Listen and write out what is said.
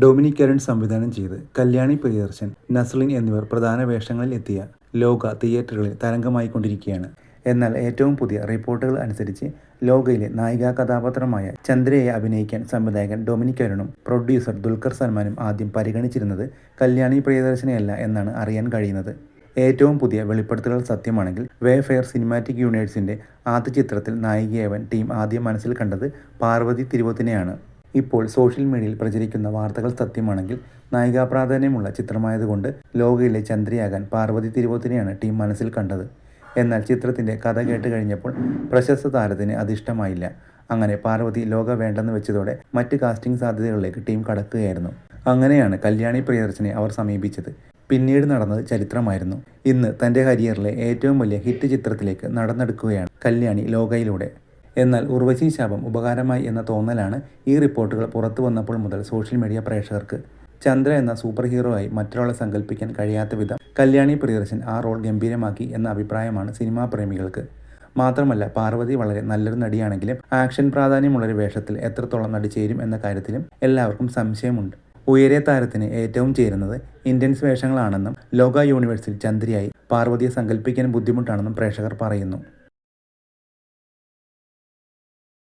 Dominic Karan സംവിധാനം ചെയ്ത് കല്യാണി പ്രിയദർശൻ നസ്ലിൻ എന്നിവർ പ്രധാന വേഷങ്ങളിൽ എത്തിയ ലോക തിയേറ്ററുകളിൽ തരംഗമായിക്കൊണ്ടിരിക്കുകയാണ്. എന്നാൽ ഏറ്റവും പുതിയ റിപ്പോർട്ടുകൾ അനുസരിച്ച് ലോകയിലെ നായികാ കഥാപാത്രമായ ചന്ദ്രയെ അഭിനയിക്കാൻ സംവിധായകൻ ഡൊമിനിക് കരുണും പ്രൊഡ്യൂസർ ദുൽഖർ സൽമാനും ആദ്യം പരിഗണിച്ചിരുന്നത് കല്യാണി പ്രിയദർശനെയല്ല എന്നാണ് അറിയാൻ കഴിയുന്നത്. ഏറ്റവും പുതിയ വെളിപ്പെടുത്തലുകൾ സത്യമാണെങ്കിൽ വേ ഫെയർ സിനിമാറ്റിക് യൂണിവേഴ്സിന്റെ ആദ്യ ചിത്രത്തിൽ നായികയാവാൻ ടീം ആദ്യം മനസ്സിൽ കണ്ടത് പാർവതി തിരുവോത്തിനെയാണ്. ഇപ്പോൾ സോഷ്യൽ മീഡിയയിൽ പ്രചരിക്കുന്ന വാർത്തകൾ സത്യമാണെങ്കിൽ നായികാ പ്രാധാന്യമുള്ള ചിത്രമായതുകൊണ്ട് ലോകയിലെ ചന്ദ്രയാകാൻ പാർവതി തിരുവോത്തിനെയാണ് ടീം മനസ്സിൽ കണ്ടത്. എന്നാൽ ചിത്രത്തിന്റെ കഥ കേട്ട് കഴിഞ്ഞപ്പോൾ പ്രശസ്ത താരത്തിന് അതിഷ്ടമായില്ല. അങ്ങനെ പാർവതി ലോക വേണ്ടെന്ന് വെച്ചതോടെ മറ്റ് കാസ്റ്റിംഗ് സാധ്യതകളിലേക്ക് ടീം കടക്കുകയായിരുന്നു. അങ്ങനെയാണ് കല്യാണി പ്രിയദർശനെ അവർ സമീപിച്ചത്. പിന്നീട് നടന്നത് ചരിത്രമായിരുന്നു. ഇന്ന് തന്റെ കരിയറിലെ ഏറ്റവും വലിയ ഹിറ്റ് ചിത്രത്തിലേക്ക് നടന്നെടുക്കുകയാണ് കല്യാണി ലോകയിലൂടെ. എന്നാൽ ഉർവശി ശാപം ഉപകാരമായി എന്ന തോന്നലാണ് ഈ റിപ്പോർട്ടുകൾ പുറത്തു വന്നപ്പോൾ മുതൽ സോഷ്യൽ മീഡിയ പ്രേക്ഷകർക്ക്. ചന്ദ്ര എന്ന സൂപ്പർ ഹീറോ ആയി മറ്റൊരാളെ സങ്കല്പിക്കാൻ കഴിയാത്ത വിധം കല്യാണി പ്രിയദർശൻ ആ റോൾ ഗംഭീരമാക്കി എന്ന അഭിപ്രായമാണ് സിനിമാ പ്രേമികൾക്ക്. മാത്രമല്ല പാർവതി വളരെ നല്ലൊരു നടിയാണെങ്കിലും ആക്ഷൻ പ്രാധാന്യമുള്ളൊരു വേഷത്തിൽ എത്രത്തോളം നടി ചേരും എന്ന കാര്യത്തിലും എല്ലാവർക്കും സംശയമുണ്ട്. ഉയരെ താരത്തിന് ഏറ്റവും ചേരുന്നത് ഇന്ത്യൻസ് വേഷങ്ങളാണെന്നും ലോക യൂണിവേഴ്സിൽ ചന്ദ്രയായി പാർവതിയെ സങ്കല്പിക്കാൻ ബുദ്ധിമുട്ടാണെന്നും പ്രേക്ഷകർ പറയുന്നു.